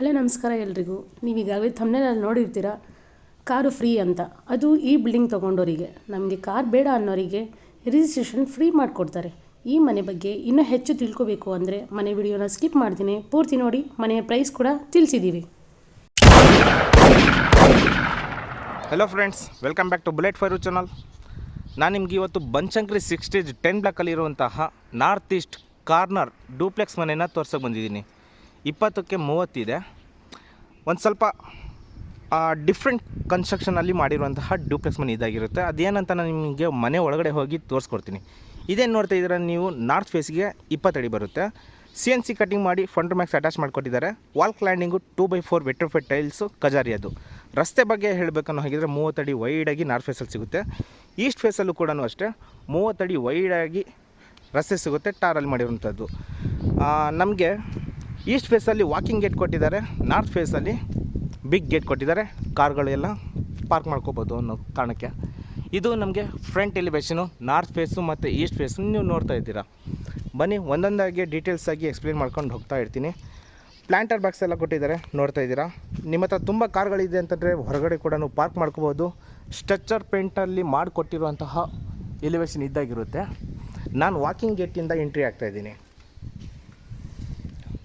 Hello, ನಮಸ್ಕಾರ ಎಲ್ರಿಗೂ. ನೀವು ಈಗಾಗಲೇ ಥಂಬ್ನೇಲಲ್ಲಿ ನೋಡಿರ್ತೀರ? ಕಾರು ಫ್ರೀ ಅಂತ. ಅದು ಈ ಬಿಲ್ಡಿಂಗ್ ತೊಗೊಂಡೋರಿಗೆ. ನಮಗೆ ಕಾರ್ ಬೇಡ ಅನ್ನೋರಿಗೆ ರಿಜಿಸ್ಟ್ರೇಷನ್ ಫ್ರೀ ಮಾಡಿಕೊಡ್ತಾರೆ. ಈ ಮನೆ ಬಗ್ಗೆ ಇನ್ನೂ ಹೆಚ್ಚು ತಿಳ್ಕೊಬೇಕು ಅಂದರೆ ಮನೆ ವಿಡಿಯೋನ ಸ್ಕಿಪ್ ಮಾಡ್ತೀನಿ. ಪೂರ್ತಿ ನೋಡಿ, ಮನೆಯ ಪ್ರೈಸ್ ಕೂಡ ತಿಳಿಸಿದ್ದೀವಿ hello friends welcome back to bullet fire channel ನಾನು ನಿಮ್ಗೆ ಇವತ್ತು ಬನಶಂಕರಿ ಸಿಕ್ಸ್ ಸ್ಟೇಜ್ ಟೆನ್ ಬ್ಲಾಕಲ್ಲಿರುವಂತಹ ನಾರ್ತ್ ಈಸ್ಟ್ ಕಾರ್ನರ್ ಡೂಪ್ಲೆಕ್ಸ್ ಮನೆಯನ್ನು ತೋರ್ಸೋಕೆ ಬಂದಿದ್ದೀನಿ. ಇಪ್ಪತ್ತಕ್ಕೆ ಮೂವತ್ತಿದೆ. ಒಂದು ಸ್ವಲ್ಪ ಡಿಫ್ರೆಂಟ್ ಕನ್ಸ್ಟ್ರಕ್ಷನಲ್ಲಿ ಮಾಡಿರುವಂತಹ ಡ್ಯೂಪ್ಲೆಕ್ಸ್ ಮನೆ ಇದಾಗಿರುತ್ತೆ. ಅದೇನಂತ ನಾನು ನಿಮಗೆ ಮನೆ ಒಳಗಡೆ ಹೋಗಿ ತೋರಿಸ್ಕೊಡ್ತೀನಿ. ಇದೇನು ನೋಡ್ತಾ ಇದ್ದೀರ, ನೀವು ನಾರ್ತ್ ಫೇಸ್ಗೆ ಇಪ್ಪತ್ತಡಿ ಬರುತ್ತೆ. ಸಿ ಎನ್ ಸಿ ಕಟಿಂಗ್ ಮಾಡಿ ಫಂಡ್ರ್ ಮ್ಯಾಕ್ಸ್ ಅಟ್ಯಾಚ್ ಮಾಡಿಕೊಟ್ಟಿದ್ದಾರೆ. Wall cladding two by four vitrified tiles Kajaria ಅದು. ರಸ್ತೆ ಬಗ್ಗೆ ಹೇಳಬೇಕನ್ನೋ ಹಾಗಿದ್ರೆ ಮೂವತ್ತಡಿ ವೈಡಾಗಿ ನಾರ್ತ್ ಫೇಸಲ್ಲಿ ಸಿಗುತ್ತೆ. ಈಸ್ಟ್ ಫೇಸಲ್ಲೂ ಕೂಡ ಅಷ್ಟೇ ಮೂವತ್ತಡಿ ವೈಡಾಗಿ ರಸ್ತೆ ಸಿಗುತ್ತೆ ಟಾರಲ್ಲಿ ಮಾಡಿರುವಂಥದ್ದು. ನಮಗೆ ಈಸ್ಟ್ ಫೇಸಲ್ಲಿ ವಾಕಿಂಗ್ ಗೇಟ್ ಕೊಟ್ಟಿದ್ದಾರೆ ನಾರ್ತ್ ಫೇಸಲ್ಲಿ ಬಿಗ್ ಗೇಟ್ ಕೊಟ್ಟಿದ್ದಾರೆ, ಕಾರ್ಗಳೆಲ್ಲ ಪಾರ್ಕ್ ಮಾಡ್ಕೋಬೋದು ಅನ್ನೋ ಕಾರಣಕ್ಕೆ. ಇದು ನಮಗೆ ಫ್ರಂಟ್ ಎಲಿವೇಶನು ನಾರ್ತ್ ಫೇಸು ಮತ್ತು ಈಸ್ಟ್ ಫೇಸು ನೀವು ನೋಡ್ತಾ ಇದ್ದೀರಾ. ಬನ್ನಿ, ಒಂದೊಂದಾಗಿ ಡೀಟೇಲ್ಸ್ ಆಗಿ ಎಕ್ಸ್ಪ್ಲೇನ್ ಮಾಡ್ಕೊಂಡು ಹೋಗ್ತಾ ಇರ್ತೀನಿ. ಪ್ಲ್ಯಾಂಟರ್ ಬಾಕ್ಸ್ ಎಲ್ಲ ಕೊಟ್ಟಿದ್ದಾರೆ, ನೋಡ್ತಾ ಇದ್ದೀರಾ. ನಿಮ್ಮ ಹತ್ರ ತುಂಬ ಕಾರ್ಗಳಿದೆ ಅಂತಂದರೆ ಹೊರಗಡೆ ಕೂಡ ನೀವು ಪಾರ್ಕ್ ಮಾಡ್ಕೋಬೋದು. ಸ್ಟ್ರಕ್ಚರ್ ಪೇಂಟಲ್ಲಿ ಮಾಡಿಕೊಟ್ಟಿರುವಂತಹ ಎಲಿವೇಶನ್ ಇದ್ದಾಗಿರುತ್ತೆ. ನಾನು ವಾಕಿಂಗ್ ಗೇಟಿಂದ ಎಂಟ್ರಿ ಆಗ್ತಾ ಇದ್ದೀನಿ.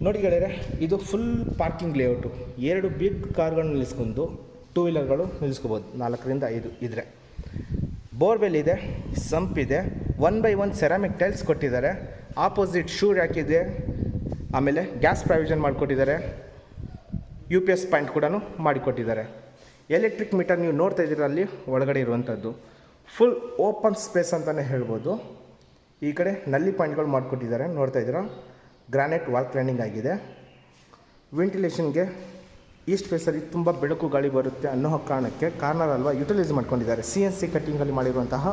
ನೋಡಿ ಗೆಳೆಯರೆ, ಇದು ಫುಲ್ ಪಾರ್ಕಿಂಗ್ ಲೇಔಟು ಎರಡು ಬಿಗ್ ಕಾರ್ಗಳನ್ನ ನಿಲ್ಲಿಸ್ಕೊಂಡು ಟೂ ವೀಲರ್ಗಳು ನಿಲ್ಲಿಸ್ಕೋಬೋದು. ನಾಲ್ಕರಿಂದ ಐದು ಇದ್ರೆ. ಬೋರ್ವೆಲ್ ಇದೆ ಸಂಪ್ ಇದೆ one by one ceramic tiles ಕೊಟ್ಟಿದ್ದಾರೆ. ಆಪೋಸಿಟ್ ಶೂ ರ್ಯಾಕ್ ಆಮೇಲೆ ಗ್ಯಾಸ್ ಪ್ರಾವಿಷನ್ ಮಾಡಿಕೊಟ್ಟಿದ್ದಾರೆ. ಯು ಪಿ ಎಸ್ ಪಾಯಿಂಟ್ ಕೂಡ ಮಾಡಿಕೊಟ್ಟಿದ್ದಾರೆ. ಎಲೆಕ್ಟ್ರಿಕ್ ಮೀಟರ್ ನೀವು ನೋಡ್ತಾ ಇದ್ದೀರ ಅಲ್ಲಿ, ಒಳಗಡೆ ಇರುವಂಥದ್ದು. ಫುಲ್ ಓಪನ್ ಸ್ಪೇಸ್ ಅಂತಲೇ ಹೇಳ್ಬೋದು. ಈ ಕಡೆ ನಲ್ಲಿ ಪಾಯಿಂಟ್ಗಳು ಮಾಡಿಕೊಟ್ಟಿದ್ದಾರೆ, ನೋಡ್ತಾ ಇದ್ದೀರಾ? ಗ್ರಾನೈಟ್ ವಾಲ್ ಕ್ಲೈನಿಂಗ್ ಆಗಿದೆ. ವೆಂಟಿಲೇಷನ್ಗೆ ಈಸ್ಟ್ ಫೇಸಲ್ಲಿ ತುಂಬ ಬೆಳಕು ಗಾಳಿ ಬರುತ್ತೆ ಅನ್ನೋ ಕಾರಣಕ್ಕೆ ಕಾರ್ನರ್ ಅಲ್ವಾ ಯುಟಿಲೈಸ್ ಮಾಡ್ಕೊಂಡಿದ್ದಾರೆ. ಸಿ ಎನ್ ಸಿ ಕಟ್ಟಿಂಗಲ್ಲಿ ಮಾಡಿರುವಂತಹ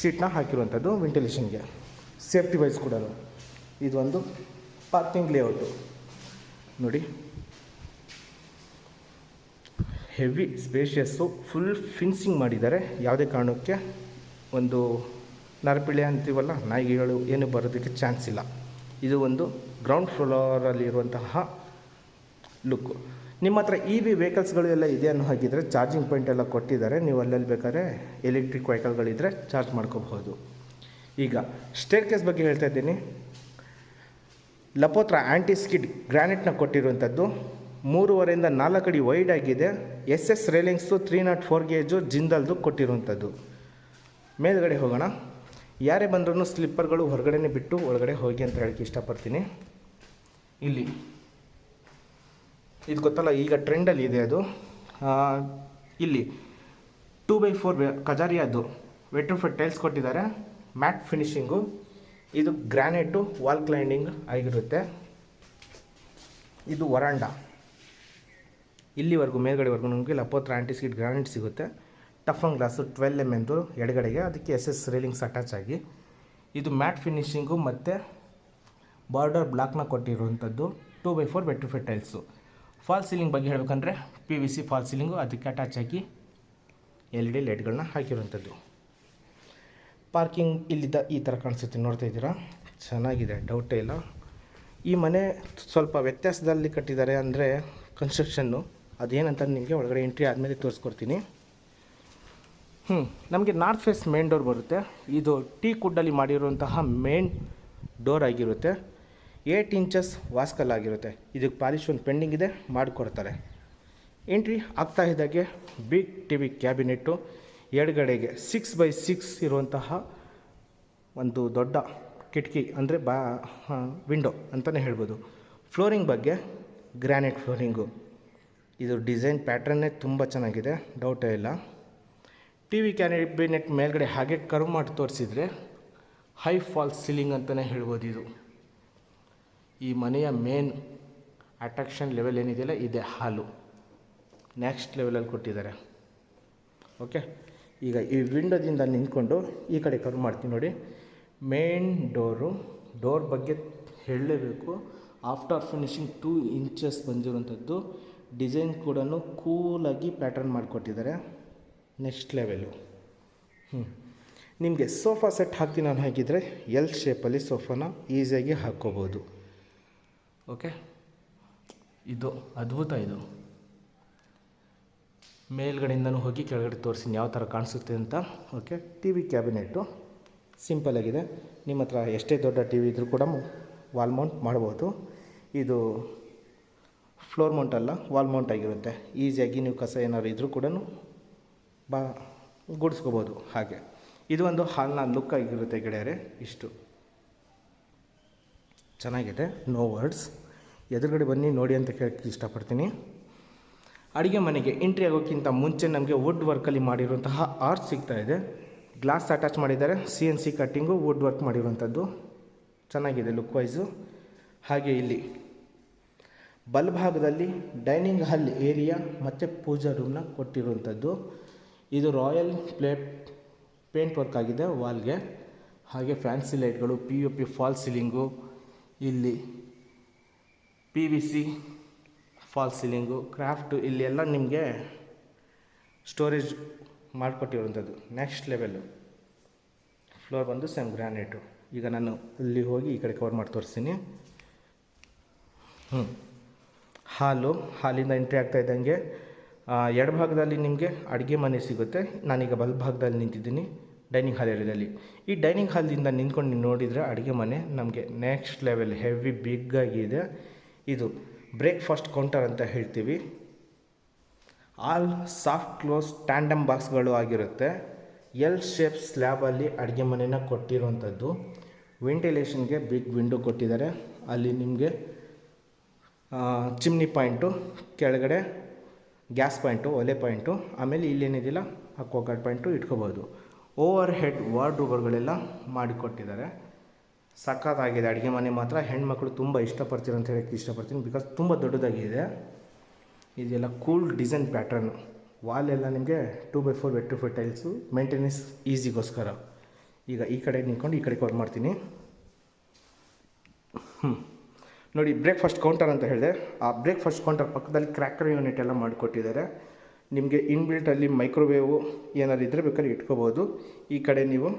ಶೀಟ್ನ ಹಾಕಿರುವಂಥದ್ದು ವೆಂಟಿಲೇಷನ್ಗೆ. ಸೇಫ್ಟಿ ವೈಸ್ ಕೂಡ ಇದೊಂದು ಪಾರ್ಕಿಂಗ್ ಲೇಔಟು. ನೋಡಿ. ಹೆವಿ ಸ್ಪೇಷಿಯಸ್ಸು, ಫುಲ್ ಫಿನ್ಸಿಂಗ್ ಮಾಡಿದ್ದಾರೆ. ಯಾವುದೇ ಕಾರಣಕ್ಕೆ ಒಂದು ನರಪಿಳೆ ಅಂತೀವಲ್ಲ, ನಾಯಿಗಳು ಏನು ಬರೋದಕ್ಕೆ ಚಾನ್ಸ್ ಇಲ್ಲ. ಇದು ಒಂದು ಗ್ರೌಂಡ್ ಫ್ಲೋರಲ್ಲಿರುವಂತಹ ಲುಕ್ಕು ನಿಮ್ಮ ಹತ್ರ ಇ ವಿ ವೆಹಿಕಲ್ಸ್ಗಳು ಎಲ್ಲ ಇದೆ ಅನ್ನೋ ಹಾಗಿದ್ರೆ ಚಾರ್ಜಿಂಗ್ ಪಾಯಿಂಟ್ ಎಲ್ಲ ಕೊಟ್ಟಿದ್ದಾರೆ. ನೀವು ಅಲ್ಲಲ್ಲಿ ಬೇಕಾದ್ರೆ ಎಲೆಕ್ಟ್ರಿಕ್ ವೆಹಿಕಲ್ಗಳಿದ್ದರೆ ಚಾರ್ಜ್ ಮಾಡ್ಕೋಬಹುದು. ಈಗ ಸ್ಟೇರ್ ಕೇಸ್ ಬಗ್ಗೆ ಹೇಳ್ತಾ ಇದ್ದೀನಿ. ಲಪೋತ್ರ ಆ್ಯಂಟಿ ಸ್ಕಿಡ್ ಗ್ರಾನೈಟ್ನ ಕೊಟ್ಟಿರುವಂಥದ್ದು. ಮೂರುವರೆಯಿಂದ ನಾಲ್ಕು ಅಡಿ ವೈಡ್ ಆಗಿದೆ. S S railings three nought four gauge ಜಿಂದಲ್ದು ಕೊಟ್ಟಿರುವಂಥದ್ದು. ಮೇಲ್ಗಡೆ ಹೋಗೋಣ. ಯಾರೇ ಬಂದ್ರೂ ಸ್ಲಿಪ್ಪರ್ಗಳು ಹೊರಗಡೆನೇ ಬಿಟ್ಟು ಒಳಗಡೆ ಹೋಗಿ ಅಂತ ಹೇಳಕ್ಕೆ ಇಷ್ಟಪಡ್ತೀನಿ. ಇಲ್ಲಿ. ಇದು ಗೊತ್ತಲ್ಲ, ಈಗ ಟ್ರೆಂಡಲ್ಲಿ ಇದೆ ಅದು. ಇಲ್ಲಿ. ಟೂ ಬೈ ಫೋರ್ ಕಜಾರಿಯಾದ್ದು. ಫೋರ್ ಟೈಲ್ಸ್ ಕೊಟ್ಟಿದ್ದಾರೆ. Matt finishing. ಇದು ಗ್ರಾನೈಟು, ವಾಲ್ ಕ್ಲೈಂಡಿಂಗ್ ಆಗಿರುತ್ತೆ. ಇದು ವರಾಂಡ. ಇಲ್ಲಿವರೆಗೂ, ಮೇಲ್ಗಡೆವರೆಗೂ ನಮಗೆ ಲಪೋತ್ರ ಆಂಟಿಸ್ಕಿಟ್ ಗ್ರಾನೈಟ್ ಸಿಗುತ್ತೆ. ಟಫನ್ ಗ್ಲಾಸು ಟ್ವೆಲ್ ಎಂ ಎಮ್ದು ಎಡಗಡೆಗೆ, ಅದಕ್ಕೆ ಎಸ್ ಎಸ್ ರೇಲಿಂಗ್ಸ್ ಅಟ್ಯಾಚ್ ಆಗಿ. ಇದು ಮ್ಯಾಟ್ ಫಿನಿಶಿಂಗು ಮತ್ತು ಬಾರ್ಡರ್ ಬ್ಲಾಕ್ನ ಕೊಟ್ಟಿರುವಂಥದ್ದು two by four vitrified tiles false ceiling ಬಗ್ಗೆ ಹೇಳಬೇಕಂದ್ರೆ P V C false ceiling ಅದಕ್ಕೆ ಅಟ್ಯಾಚ್ ಆಗಿ ಎಲ್ ಇ ಡಿ ಲೈಟ್ಗಳನ್ನ ಹಾಕಿರುವಂಥದ್ದು. ಪಾರ್ಕಿಂಗ್ ಇಲ್ಲಿದ್ದ ಈ ಥರ ಕಾಣಿಸುತ್ತೆ, ನೋಡ್ತಾ ಇದ್ದೀರಾ? ಚೆನ್ನಾಗಿದೆ ಡೌಟೇ ಇಲ್ಲ. ಈ ಮನೆ ಸ್ವಲ್ಪ ವ್ಯತ್ಯಾಸದಲ್ಲಿ ಕಟ್ಟಿದ್ದಾರೆ ಅಂದರೆ ಕನ್ಸ್ಟ್ರಕ್ಷನ್ನು ಅದೇನಂತ ನಿಮಗೆ ಒಳಗಡೆ ಎಂಟ್ರಿ ಆದಮೇಲೆ ತೋರಿಸ್ಕೊಡ್ತೀನಿ. ಹ್ಞೂ ನಮಗೆ ನಾರ್ತ್ ಫೇಸ್ ಮೇನ್ ಡೋರ್ ಬರುತ್ತೆ. ಇದು ಟೀ ಕುಡ್ಡಲ್ಲಿ ಮಾಡಿರುವಂತಹ ಮೇನ್ ಡೋರ್ ಆಗಿರುತ್ತೆ. ಏಟ್ ಇಂಚಸ್ ವಾಸ್ಕಲ್ ಆಗಿರುತ್ತೆ. ಇದಕ್ಕೆ ಪಾಲಿಶ್ ಒಂದು ಪೆಂಡಿಂಗ್ ಇದೆ, ಮಾಡಿಕೊಡ್ತಾರೆ. ಎಂಟ್ರಿ ಆಗ್ತಾ ಇದ್ದಾಗೆ ಬಿಗ್ ಟಿ ವಿ ಕ್ಯಾಬಿನೆಟ್ಟು ಎಡಗಡೆಗೆ ಸಿಕ್ಸ್ ಬೈ ಸಿಕ್ಸ್ ಇರುವಂತಹ ಒಂದು ದೊಡ್ಡ ಕಿಟಕಿ, ಅಂದರೆ ಬಾ ವಿಂಡೋ ಅಂತಲೇ ಹೇಳ್ಬೋದು. ಫ್ಲೋರಿಂಗ್ ಬಗ್ಗೆ ಗ್ರ್ಯಾನೈಟ್ ಫ್ಲೋರಿಂಗು ಇದು ಡಿಸೈನ್ ಪ್ಯಾಟ್ರನ್ನೇ ತುಂಬ ಚೆನ್ನಾಗಿದೆ ಡೌಟೇ ಇಲ್ಲ. ಟಿ ವಿ ಕ್ಯಾಬಿನೆಟ್ ಮೇಲ್ಗಡೆ ಹಾಗೆ ಕರ್ವ್ ಮಾಡಿ ತೋರಿಸಿದರೆ ಹೈ ಫಾಲ್ ಸೀಲಿಂಗ್ ಅಂತಲೇ ಹೇಳ್ಬೋದು ಇದು. ಈ ಮನೆಯ ಮೇನ್ ಅಟ್ರಾಕ್ಷನ್ ಲೆವೆಲ್ ಏನಿದೆಯಲ್ಲ, ಇದೆ ಹಾಲು ನೆಕ್ಸ್ಟ್ ಲೆವೆಲಲ್ಲಿ ಕೊಟ್ಟಿದ್ದಾರೆ. ಓಕೆ ಈಗ ಈ ವಿಂಡೋದಿಂದ ನಿಂತ್ಕೊಂಡು ಈ ಕಡೆ ಕರ್ವ್ ಮಾಡ್ತೀನಿ ನೋಡಿ. ಮೇನ್ ಡೋರು ಡೋರ್ ಬಗ್ಗೆ ಹೇಳಲೇಬೇಕು. ಆಫ್ಟರ್ ಫಿನಿಶಿಂಗ್ ಟೂ ಇಂಚಸ್ ಬಂದಿರುವಂಥದ್ದು. ಡಿಸೈನ್ ಕೂಡ ಕೂಲಾಗಿ ಪ್ಯಾಟರ್ನ್ ಮಾಡಿಕೊಟ್ಟಿದ್ದಾರೆ. Next level. ಹ್ಞೂ ನಿಮಗೆ ಸೋಫಾ ಸೆಟ್ ಹಾಕ್ತೀನಿ ನಾನು ಹಾಕಿದರೆ ಎಲ್ ಶೇಪಲ್ಲಿ ಸೋಫಾನ ಈಸಿಯಾಗಿ ಹಾಕ್ಕೋಬೋದು. ಓಕೆ ಇದು ಅದ್ಭುತ ಇದು. ಮೇಲ್ಗಡೆಯಿಂದನೂ ಹೋಗಿ ಕೆಳಗಡೆ ತೋರಿಸಿ ಯಾವ ಥರ ಕಾಣಿಸುತ್ತೆ ಅಂತ. ಓಕೆ ಟಿ ವಿ ಕ್ಯಾಬಿನೆಟ್ಟು ಸಿಂಪಲಾಗಿದೆ ನಿಮ್ಮ ಹತ್ರ ಎಷ್ಟೇ ದೊಡ್ಡ ಟಿ ವಿ ಇದ್ದರೂ ಕೂಡ ವಾಲ್ ಮೌಂಟ್ ಮಾಡ್ಬೋದು. ಇದು ಫ್ಲೋರ್ ಮೌಂಟ್ ಅಲ್ಲ ವಾಲ್ ಮೌಂಟ್ ಆಗಿರುತ್ತೆ. ಈಸಿಯಾಗಿ ನೀವು ಕಸ ಏನಾದ್ರು ಇದ್ದರೂ ಕೂಡ ಬಾ, ಗುಡಿಸ್ಕೋಬೋದು ಹಾಗೆ. ಇದು ಒಂದು ಹಾಲ್ನ ಲುಕ್ ಆಗಿರುತ್ತೆ ಗೆಳೆಯರೆ, ಇಷ್ಟು. ಚೆನ್ನಾಗಿದೆ ನೋ ವರ್ಡ್ಸ್ ಎದುರುಗಡೆ ಬನ್ನಿ, ನೋಡಿ ಅಂತ ಕೇಳಕ್ಕೆ ಇಷ್ಟಪಡ್ತೀನಿ. ಅಡುಗೆ ಮನೆಗೆ ಎಂಟ್ರಿ ಆಗೋಕ್ಕಿಂತ ಮುಂಚೆ ನಮಗೆ ವುಡ್ ವರ್ಕಲ್ಲಿ ಮಾಡಿರುವಂತಹ ಆರ್ಚ್ ಸಿಗ್ತಾ ಇದೆ. ಗ್ಲಾಸ್ ಅಟ್ಯಾಚ್ ಮಾಡಿದ್ದಾರೆ C N C cutting wood work ಮಾಡಿರುವಂಥದ್ದು. ಚೆನ್ನಾಗಿದೆ ಲುಕ್ ವೈಸು ಹಾಗೆ ಇಲ್ಲಿ ಬಲ್ಭಾಗದಲ್ಲಿ ಡೈನಿಂಗ್ ಹಾಲ್ ಏರಿಯಾ ಮತ್ತು ಪೂಜಾ ರೂಮ್ನ ಕೊಟ್ಟಿರುವಂಥದ್ದು. ಇದು ರಾಯಲ್ ಪ್ಲೇಟ್ ಪೇಂಟ್ ವರ್ಕ್ ಆಗಿದೆ ವಾಲ್ಗೆ. ಹಾಗೆ ಫ್ಯಾನ್ಸಿ ಲೈಟ್ಗಳು P U P fall ceiling, ಇಲ್ಲಿ P V C fall ceiling, craft ಇಲ್ಲಿ ಎಲ್ಲ ನಿಮಗೆ ಸ್ಟೋರೇಜ್ ಮಾಡಿಕೊಟ್ಟಿರುವಂಥದ್ದು. ನೆಕ್ಸ್ಟ್ ಲೆವೆಲ್ಲು ಫ್ಲೋರ್ ಬಂದು ಸೇಮ್ ಗ್ರಾನೈಟು. ಈಗ ನಾನು ಅಲ್ಲಿ ಹೋಗಿ ಈ ಕಡೆ ಕವರ್ ಮಾಡಿ ತೋರಿಸ್ತೀನಿ. ಹ್ಞೂ ಹಾಲು, ಹಾಲಿಂದ ಎಂಟ್ರಿ ಆಗ್ತಾ ಇದ್ದಂಗೆ. ಎಡಭಾಗದಲ್ಲಿ ನಿಮಗೆ ಅಡುಗೆ ಮನೆ ಸಿಗುತ್ತೆ. ನಾನೀಗ ಬಲಭಾಗದಲ್ಲಿ ನಿಂತಿದ್ದೀನಿ ಡೈನಿಂಗ್ ಹಾಲ್ ಏರಿಯಾದಲ್ಲಿ. ಈ ಡೈನಿಂಗ್ ಹಾಲ್ದಿಂದ ನಿಂತ್ಕೊಂಡು ನೀವು ನೋಡಿದರೆ ಅಡುಗೆ ಮನೆ ನಮಗೆ ನೆಕ್ಸ್ಟ್ ಲೆವೆಲ್ ಹೆವಿ ಬಿಗ್ ಆಗಿದೆ ಇದು. ಬ್ರೇಕ್ಫಾಸ್ಟ್ ಕೌಂಟರ್ ಅಂತ ಹೇಳ್ತೀವಿ. ಆಲ್ ಸಾಫ್ಟ್ ಕ್ಲೋಸ್ ಟ್ಯಾಂಡಮ್ ಬಾಕ್ಸ್ಗಳು ಆಗಿರುತ್ತೆ. ಎಲ್ ಶೇಪ್ ಸ್ಲ್ಯಾಬಲ್ಲಿ ಅಡುಗೆ ಮನೆನ ಕೊಟ್ಟಿರುವಂಥದ್ದು. ವೆಂಟಿಲೇಷನ್ಗೆ ಬಿಗ್ ವಿಂಡೋ ಕೊಟ್ಟಿದ್ದಾರೆ. ಅಲ್ಲಿ ನಿಮಗೆ ಚಿಮ್ನಿ ಪಾಯಿಂಟು ಕೆಳಗಡೆ ಗ್ಯಾಸ್ ಪಾಯಿಂಟು, ಒಲೆ ಪಾಯಿಂಟು, ಆಮೇಲೆ ಇಲ್ಲೇನಿದೆಯಲ್ಲ ಅಕ್ವಾಗಾರ್ಡ್ ಪಾಯಿಂಟು ಇಟ್ಕೋಬೋದು. ಓವರ್ ಹೆಡ್ ವಾರ್ಡ್ರೂಬರ್ಗಳೆಲ್ಲ ಮಾಡಿಕೊಟ್ಟಿದ್ದಾರೆ. ಸಖತ್ತಾಗಿದೆ ಅಡುಗೆ ಮನೆ ಮಾತ್ರ. ಹೆಣ್ಮಕ್ಳು ತುಂಬ ಇಷ್ಟಪಡ್ತೀರ ಅಂತ ಹೇಳಕ್ಕೆ ಇಷ್ಟಪಡ್ತೀನಿ ಬಿಕಾಸ್ ತುಂಬ ದೊಡ್ಡದಾಗಿದೆ. ಇದೆಲ್ಲ ಕೂಲ್ ಡಿಸೈನ್ ಪ್ಯಾಟ್ರನ್ನು ವಾಲ್ ಎಲ್ಲ ನಿಮಗೆ ಟೂ ಬೈ ಫೋರ್ ಟು ಫೈ ಟೈಲ್ಸು ಮೇಂಟೆನೆನ್ಸ್ ಈಸಿಗೋಸ್ಕರ ಈಗ ಈ ಕಡೆ ನಿಂತ್ಕೊಂಡು ಈ ಕಡೆ ಕವರ್ ಮಾಡ್ತೀನಿ. ಹ್ಞೂ ನೋಡಿ ಬ್ರೇಕ್ಫಾಸ್ಟ್ ಕೌಂಟರ್ ಅಂತ ಹೇಳಿದೆ. ಆ ಬ್ರೇಕ್ಫಾಸ್ಟ್ ಕೌಂಟರ್ ಪಕ್ಕದಲ್ಲಿ ಕ್ರ್ಯಾಕರ್ ಯೂನಿಟ್ ಎಲ್ಲ ಮಾಡಿಕೊಟ್ಟಿದ್ದಾರೆ. ನಿಮಗೆ ಇನ್ಬಿಲ್ಟಲ್ಲಿ ಮೈಕ್ರೋವೇವು ಏನಾದ್ರು ಇದ್ದರೆ ಬೇಕಾದ್ರೆ ಇಟ್ಕೋಬೋದು ಈ ಕಡೆ ನೀವು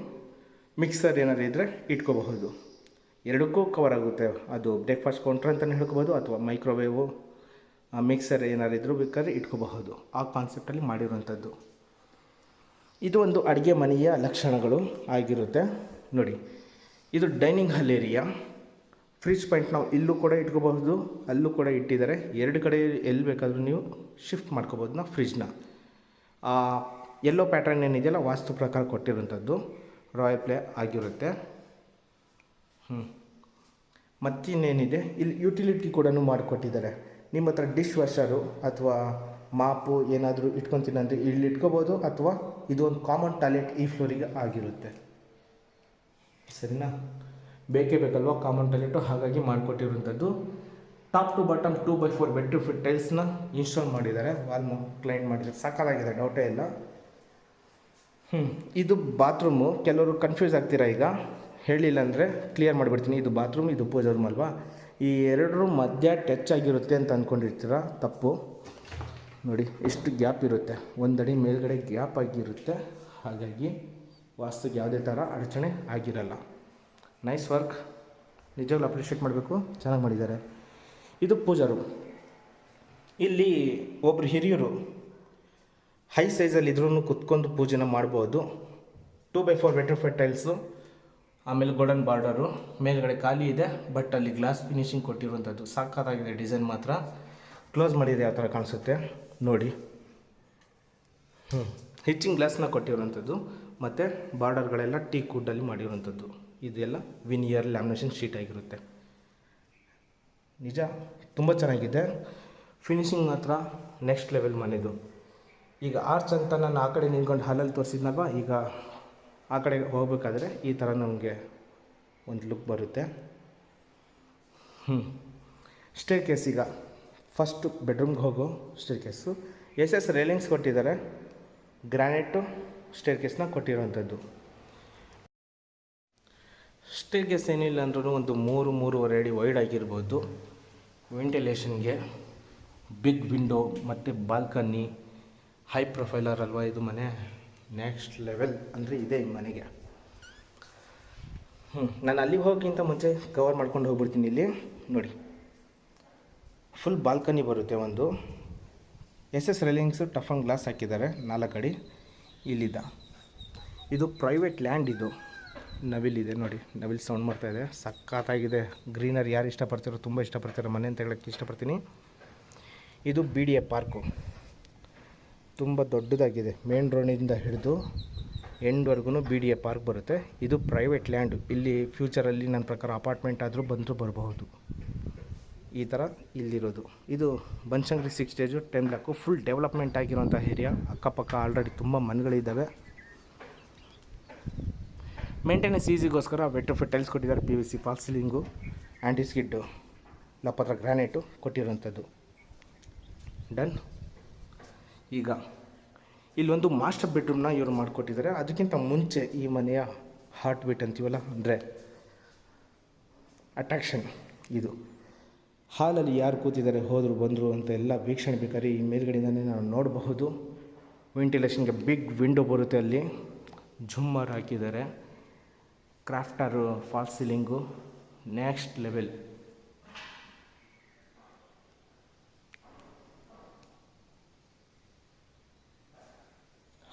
ಮಿಕ್ಸರ್ ಏನಾದ್ರು ಇದ್ದರೆ ಇಟ್ಕೋಬಹುದು. ಎರಡಕ್ಕೂ ಕವರ್ ಆಗುತ್ತೆ. ಅದು ಬ್ರೇಕ್ಫಾಸ್ಟ್ ಕೌಂಟರ್ ಅಂತಲೇ ಹೇಳ್ಕೋಬೋದು ಅಥವಾ ಮೈಕ್ರೋವೇವು ಮಿಕ್ಸರ್ ಏನಾದ್ರು ಇದ್ದರೂ ಬೇಕಾದ್ರೆ ಇಟ್ಕೋಬಹುದು. ಆ ಕಾನ್ಸೆಪ್ಟಲ್ಲಿ ಮಾಡಿರುವಂಥದ್ದು. ಇದು ಒಂದು ಅಡುಗೆ ಮನೆಯ ಲಕ್ಷಣಗಳು ಆಗಿರುತ್ತೆ. ನೋಡಿ, ಇದು dining hall area fridge point ನಾವು ಇಲ್ಲೂ ಕೂಡ ಇಟ್ಕೋಬಹುದು, ಅಲ್ಲೂ ಕೂಡ ಇಟ್ಟಿದ್ದಾರೆ. ಎರಡು ಕಡೆ ಎಲ್ಲಿ ಬೇಕಾದರೂ ನೀವು ಶಿಫ್ಟ್ ಮಾಡ್ಕೋಬೋದು ನಾವು ಫ್ರಿಜ್ನ. ಎಲ್ಲೋ ಪ್ಯಾಟರ್ನ್ ಏನಿದೆಯಲ್ಲ, ವಾಸ್ತು ಪ್ರಕಾರ ಕೊಟ್ಟಿರುವಂಥದ್ದು ರಾಯಲ್ ಪ್ಲೇ ಆಗಿರುತ್ತೆ. ಹ್ಞೂ ಮತ್ತಿನ್ನೇನಿದೆ, ಇಲ್ಲಿ ಯುಟಿಲಿಟಿ ಕೂಡ ಮಾಡಿಕೊಟ್ಟಿದ್ದಾರೆ. ನಿಮ್ಮ ಹತ್ರ ಡಿಶ್ ವಾಷರು ಅಥವಾ ಮಾಪು ಏನಾದರೂ ಇಟ್ಕೊತೀನಿ ಇಲ್ಲಿ ಇಟ್ಕೋಬೋದು ಅಥವಾ ಇದು ಒಂದು ಕಾಮನ್ ಟಾಯ್ಲೆಟ್ ಈ ಫ್ಲೋರಿಗೆ ಆಗಿರುತ್ತೆ. ಸರಿನಾ? ಬೇಕೇ ಬೇಕಲ್ವ ಕಾಮನ್ ಟಾಯ್ಲೆಟು ಹಾಗಾಗಿ ಮಾಡಿಕೊಟ್ಟಿರುವಂಥದ್ದು. Top to bottom two by four vitrified ಟೈಲ್ಸ್ನ install ಮಾಡಿದ್ದಾರೆ. ವಾಲ್ ಕ್ಲೈಂಟ್ ಮಾಡಿದ್ದಾರೆ. ಸಾಕಾಗಿದೆ ಡೌಟೇ ಇಲ್ಲ. ಹ್ಞೂ ಇದು ಬಾತ್ರೂಮು ಕೆಲವರು ಕನ್ಫ್ಯೂಸ್ ಆಗ್ತೀರಾ ಈಗ? ಹೇಳಿಲ್ಲ ಅಂದರೆ ಕ್ಲಿಯರ್ ಮಾಡಿಬಿಡ್ತೀನಿ. ಇದು ಬಾತ್ರೂಮ್ ಇದು ಪೂಜಾ ರೂಮ್ ಅಲ್ವಾ? ಈ ಎರಡರ ಮಧ್ಯ ಟಚ್ ಆಗಿರುತ್ತೆ ಅಂತ ಅಂದ್ಕೊಂಡಿರ್ತೀರ ತಪ್ಪು. ನೋಡಿ ಎಷ್ಟು ಗ್ಯಾಪ್ ಇರುತ್ತೆ. ಒಂದಡಿ ಮೇಲ್ಗಡೆ ಗ್ಯಾಪ್ ಆಗಿರುತ್ತೆ. ಹಾಗಾಗಿ ವಾಸ್ತುಗೆ ಯಾವುದೇ ಥರ ಅಡಚಣೆ ಆಗಿರಲ್ಲ. ನೈಸ್ ವರ್ಕ್ ನಿಜವಾಗ್ಲೂ ಅಪ್ರಿಷಿಯೇಟ್ ಮಾಡಬೇಕು. ಚೆನ್ನಾಗಿ ಮಾಡಿದ್ದಾರೆ. ಇದು ಪೂಜಾರು. ಇಲ್ಲಿ ಒಬ್ಬರು ಹಿರಿಯರು ಹೈ ಸೈಜಲ್ಲಿ ಇದ್ರೂ ಕುತ್ಕೊಂಡು ಪೂಜೆನ ಮಾಡ್ಬೋದು. Two by four vitrified tiles ಆಮೇಲೆ ಗೋಲ್ಡನ್ ಬಾರ್ಡರು ಮೇಲ್ಗಡೆ ಖಾಲಿ ಇದೆ ಬಟ್ ಅಲ್ಲಿ ಗ್ಲಾಸ್ ಫಿನಿಶಿಂಗ್ ಕೊಟ್ಟಿರುವಂಥದ್ದು ಸಾಕಾಗಿದೆ ಡಿಸೈನ್ ಮಾತ್ರ. ಕ್ಲೋಸ್ ಮಾಡಿದರೆ ಯಾವ ಥರ ಕಾಣಿಸುತ್ತೆ? ನೋಡಿ. ಹ್ಞೂ ಹೆಚ್ಚಿನ ಗ್ಲಾಸ್ನ ಕೊಟ್ಟಿರುವಂಥದ್ದು ಮತ್ತು ಬಾರ್ಡರ್ಗಳೆಲ್ಲ ಟೀ ಕುಡ್ಡಲ್ಲಿ ಮಾಡಿರುವಂಥದ್ದು ಇದೆಲ್ಲ ವಿನಿಯರ್ ಲ್ಯಾಮಿನೇಷನ್ ಶೀಟ್ ಆಗಿರುತ್ತೆ. ನಿಜ, ತುಂಬ ಚೆನ್ನಾಗಿದೆ. ಫಿನಿಶಿಂಗ್ ಮಾತ್ರ ನೆಕ್ಸ್ಟ್ ಲೆವೆಲ್ ಮನೆದು. ಈಗ ಆರ್ಚ್ ಅಂತ ನಾನು ಆ ಕಡೆ ನಿಂತ್ಕೊಂಡು ಹಾಲಲ್ಲಿ ತೋರಿಸಿದ್ನಲ್ವ, ಈಗ ಆ ಕಡೆ ಹೋಗಬೇಕಾದ್ರೆ ಈ ಥರ ನಮಗೆ ಒಂದು ಲುಕ್ ಬರುತ್ತೆ. ಹ್ಞೂ ಸ್ಟೇರ್ ಕೇಸ್ ಈಗ ಫಸ್ಟು ಬೆಡ್ರೂಮ್ಗೆ ಹೋಗೋ staircase S S railings ಕೊಟ್ಟಿದ್ದಾರೆ. ಗ್ರಾನೈಟು ಸ್ಟೇರ್ ಕೇಸ್ನ ಕೊಟ್ಟಿರೋವಂಥದ್ದು ಸ್ಟೇರ್ ಕೇಸ್ ಏನಿಲ್ಲ ಅಂದ್ರೂ ಒಂದು ಮೂರು, ಮೂರುವರೆ ಅಡಿ ವೈಡ್ ಆಗಿರ್ಬೋದು. ವೆಂಟಿಲೇಷನ್ಗೆ ಬಿಗ್ ವಿಂಡೋ ಮತ್ತು ಬಾಲ್ಕನಿ ಹೈ ಪ್ರೊಫೈಲರ್ ಅಲ್ವಾ ಇದು ಮನೆ? ನೆಕ್ಸ್ಟ್ ಲೆವೆಲ್ ಅಂದರೆ ಇದೆ ಈ ಮನೆಗೆ. ಹ್ಞೂ ನಾನು ಅಲ್ಲಿಗೆ ಹೋಗೋಕ್ಕಿಂತ ಮುಂಚೆ ಕವರ್ ಮಾಡ್ಕೊಂಡು ಹೋಗ್ಬಿಡ್ತೀನಿ ಇಲ್ಲಿ. ನೋಡಿ. ಫುಲ್ ಬಾಲ್ಕನಿ ಬರುತ್ತೆ ಒಂದು. S S railings toughened glass ಹಾಕಿದ್ದಾರೆ ನಾಲ್ಕು ಅಡಿ ಇಲ್ಲಿದ್ದ. ಇದು ಪ್ರೈವೇಟ್ ಲ್ಯಾಂಡ್ ಇದು. ನವಿಲಿದೆ ನೋಡಿ, ನವಿಲ್ ಸೌಂಡ್ ಮಾಡ್ತಾ ಇದೆ. ಸಖತ್ತಾಗಿದೆ. ಗ್ರೀನರಿ ಯಾರು ಇಷ್ಟಪಡ್ತಿರೋ, ತುಂಬ ಇಷ್ಟಪಡ್ತಿರೋ, ಮನೆ ಅಂತ ಹೇಳೋಕ್ಕೆ ಇಷ್ಟಪಡ್ತೀನಿ. ಇದು ಬಿ ಡಿ ಎ ಪಾರ್ಕು. ತುಂಬ ದೊಡ್ಡದಾಗಿದೆ. ಮೇನ್ ರೋಡಿಂದ ಹಿಡಿದು ಎಂಡ್ವರೆಗೂ ಬಿ ಡಿ ಎ ಪಾರ್ಕ್ ಬರುತ್ತೆ. ಇದು ಪ್ರೈವೇಟ್ ಲ್ಯಾಂಡು. ಇಲ್ಲಿ ಫ್ಯೂಚರಲ್ಲಿ ನನ್ನ ಪ್ರಕಾರ ಅಪಾರ್ಟ್ಮೆಂಟ್ ಆದರೂ ಬಂದರೂ ಬರಬಹುದು. ಈ ಥರ ಇಲ್ಲಿರೋದು. ಇದು Banashankari six stage ten block full development ಆಗಿರೋಂಥ ಏರಿಯಾ ಅಕ್ಕಪಕ್ಕ ಆಲ್ರೆಡಿ ತುಂಬ ಮನೆಗಳಿದ್ದಾವೆ. ಮೇಂಟೆನೆನ್ಸ್ ಈಸಿಗೋಸ್ಕರ ವೆಟ್ರ್ ಫಿಟ್ ಟೈಲ್ಸ್ ಕೊಟ್ಟಿದ್ದಾರೆ P V C fall ceiling and ಇಸ್ಕಿಡ್ಡು ಲಪತ್ರ granite ಕೊಟ್ಟಿರೋಂಥದ್ದು ಡನ್ ಈಗ, ಇಲ್ಲೊಂದು ಮಾಸ್ಟರ್ ಬೆಡ್ರೂಮ್ನ ಇವರು ಮಾಡಿಕೊಟ್ಟಿದ್ದಾರೆ. ಅದಕ್ಕಿಂತ ಮುಂಚೆ ಈ ಮನೆಯ ಹಾರ್ಟ್ ಬೀಟ್ ಅಂತೀವಲ್ಲ, ಅಂದರೆ ಅಟ್ರಾಕ್ಷನ್ ಇದು. ಹಾಲಲ್ಲಿ ಯಾರು ಕೂತಿದ್ದಾರೆ, ಹೋದರು, ಬಂದರು ಅಂತ ಎಲ್ಲ ವೀಕ್ಷಣೆ ಬೇಕಾದ್ರೆ ಈ ಮೇಲ್ಗಡೆಯಿಂದನೇ ನಾವು ನೋಡಬಹುದು. ವೆಂಟಿಲೇಷನ್ಗೆ ಬಿಗ್ ವಿಂಡೋ ಬರುತ್ತೆ ಅಲ್ಲಿ. ಝುಮ್ಮರ್ ಹಾಕಿದ್ದಾರೆ. ಕ್ರಾಫ್ಟರು fall ceiling, next level.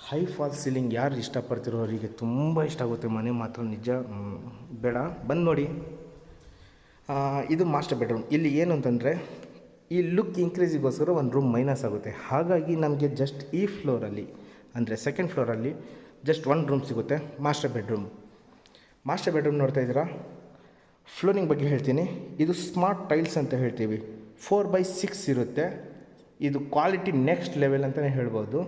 High fall ceiling ಯಾರು ಇಷ್ಟಪಡ್ತಿರೋ ಅವರಿಗೆ ತುಂಬ ಇಷ್ಟ ಆಗುತ್ತೆ, ಮನೆ ಮಾತ್ರ ನಿಜ ಬೇಡ. ಬಂದು ನೋಡಿ. ಇದು ಮಾಸ್ಟರ್ ಬೆಡ್ರೂಮ್. ಇಲ್ಲಿ ಏನು ಅಂತಂದರೆ, ಈ ಲುಕ್ ಇನ್ಕ್ರೀಸಿಗೋಸ್ಕರ ಒಂದು ರೂಮ್ ಮೈನಸ್ ಆಗುತ್ತೆ. ಹಾಗಾಗಿ ನಮಗೆ ಜಸ್ಟ್ ಈ ಫ್ಲೋರಲ್ಲಿ ಅಂದರೆ ಸೆಕೆಂಡ್ ಫ್ಲೋರಲ್ಲಿ ಜಸ್ಟ್ ಒನ್ ರೂಮ್ ಸಿಗುತ್ತೆ ಮಾಸ್ಟರ್ ಬೆಡ್ರೂಮ್. ಮಾಸ್ಟರ್ ಬೆಡ್ರೂಮ್ ನೋಡ್ತಾ ಇದ್ದೀರಾ? ಫ್ಲೋರಿಂಗ್ ಬಗ್ಗೆ ಹೇಳ್ತೀನಿ. ಇದು ಸ್ಮಾರ್ಟ್ ಟೈಲ್ಸ್ ಅಂತ ಹೇಳ್ತೀವಿ. ಫೋರ್ ಬೈ ಸಿಕ್ಸ್ ಇರುತ್ತೆ. ಇದು ಕ್ವಾಲಿಟಿ ನೆಕ್ಸ್ಟ್ ಲೆವೆಲ್ ಅಂತಲೇ ಹೇಳ್ಬೋದು.